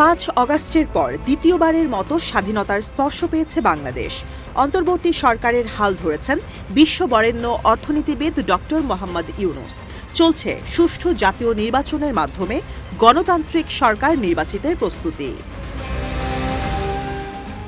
পাঁচ অগাস্টের পর দ্বিতীয়বারের মতো স্বাধীনতার স্পর্শ পেয়েছে বাংলাদেশ। অন্তর্বর্তী সরকারের হাল ধরেছেন বিশ্ব বরেণ্য অর্থনীতিবিদ ডক্টর মোহাম্মদ ইউনুস। চলছে সুষ্ঠু জাতীয় নির্বাচনের মাধ্যমে গণতান্ত্রিক সরকার নির্বাচিতের প্রস্তুতি।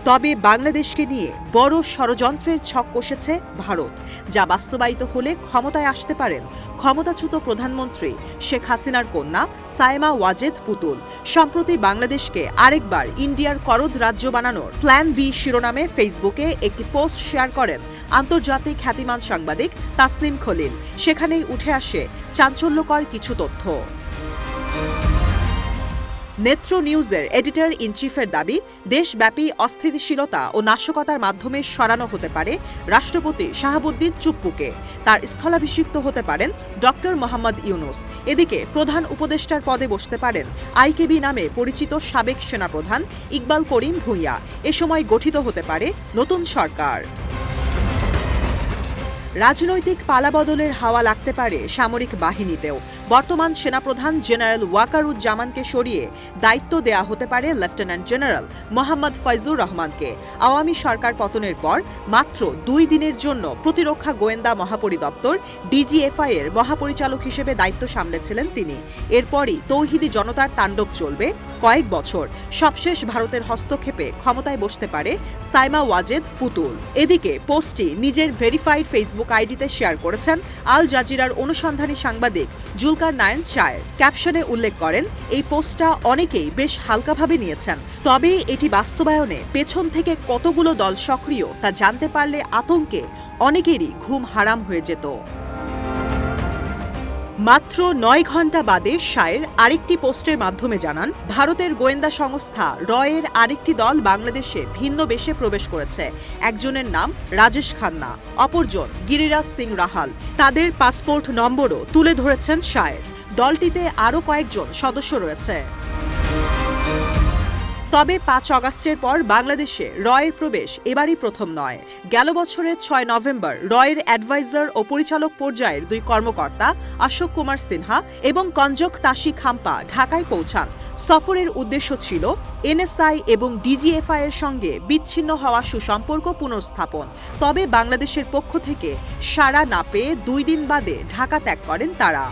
তবে বাংলাদেশকে নিয়ে বড় ষড়যন্ত্রের ছক কষেছে ভারত, যা বাস্তবায়িত হলে ক্ষমতায় আসতে পারেন ক্ষমতাচ্যুত প্রধানমন্ত্রী শেখ হাসিনার কন্যা সাইমা ওয়াজেদ পুতুল। সম্প্রতি বাংলাদেশকে আরেকবার ইন্ডিয়ার করদ রাজ্য বানানোর প্ল্যান বি শিরোনামে ফেসবুকে একটি পোস্ট শেয়ার করেন আন্তর্জাতিক খ্যাতিমান সাংবাদিক তাসনিম খলিল। সেখানেই উঠে আসে চাঞ্চল্যকর কিছু তথ্য। নেত্র নিউজের এডিটর ইন চিফের দাবি, দেশব্যাপী অস্থিতিশীলতা ও নাশকতার মাধ্যমে সরানো হতে পারে রাষ্ট্রপতি শাহাবুদ্দিন চুপ্পুকে। তার স্থলাভিষিক্ত হতে পারেন ডক্টর মোহাম্মদ ইউনুস। এদিকে প্রধান উপদেষ্টার পদে বসতে পারেন আইকেবি নামে পরিচিত সাবেক সেনাপ্রধান ইকবাল করিম ভূঁইয়া। এ সময় গঠিত হতে পারে নতুন সরকার। রাজনৈতিক পালাবদলের হাওয়া লাগতে পারে সামরিক বাহিনীতেও। বর্তমান সেনাপ্রধান জেনারেল ওয়াকারুজ্জামানকে সরিয়ে দায়িত্ব দেয়া হতে পারে লেফটেন্যান্ট জেনারেল মোহাম্মদ ফয়জুর রহমানকে। আওয়ামী সরকার পতনের পর মাত্র দুই দিনের জন্য প্রতিরক্ষা গোয়েন্দা মহাপরিদপ্তর ডিজিএফআই এর মহাপরিচালক হিসেবে দায়িত্ব সামলেছিলেন তিনি। এরপরই তৌহিদি জনতার তাণ্ডব চলবে কয়েক বছর। সবশেষ ভারতের হস্তক্ষেপে ক্ষমতায় বসতে পারে সাইমা ওয়াজেদ পুতুল। এদিকে পোস্টটি নিজের ভেরিফাইড ফেসবুক আইডিতে শেয়ার করেছেন আল জাজিরার অনুসন্ধানী সাংবাদিক জুলকার নায়ন শায়ের ক্যাপশনে উল্লেখ করেন, এই পোস্টটা অনেকেই বেশ হালকাভাবে নিয়েছেন। তবে এটি বাস্তবায়নে পেছন থেকে কতগুলো দল সক্রিয় তা জানতে পারলে আতঙ্কে অনেকেরই ঘুম হারাম হয়ে যেত। মাত্র নয় ঘণ্টা বাদে শায়ের আরেকটি পোস্টের মাধ্যমে জানান, ভারতের গোয়েন্দা সংস্থা রয়ের আরেকটি দল বাংলাদেশে ভিন্ন বেশে প্রবেশ করেছে। একজনের নাম রাজেশ খান্না, অপরজন গিরিরাজ সিং রাহাল। তাদের পাসপোর্ট নম্বরও তুলে ধরেছেন শায়ের। দলটিতে আরও কয়েকজন সদস্য রয়েছে। তবে পাঁচ অগাস্টের পর বাংলাদেশে রয়ের প্রবেশ এবারই প্রথম নয়। গেল বছরের ছয় নভেম্বর রয়ের অ্যাডভাইজার ও পরিচালক পর্যায়ের দুই কর্মকর্তা অশোক কুমার সিনহা এবং কঞ্জক তাসি খাম্পা ঢাকায় পৌঁছান। সফরের উদ্দেশ্য ছিল এনএসআই এবং ডিজিএফআই এর সঙ্গে বিচ্ছিন্ন হওয়া সুসম্পর্ক পুনঃস্থাপন তবে বাংলাদেশের পক্ষ থেকে সাড়া না পেয়ে দুই দিন বাদে ঢাকা ত্যাগ করেন তারা।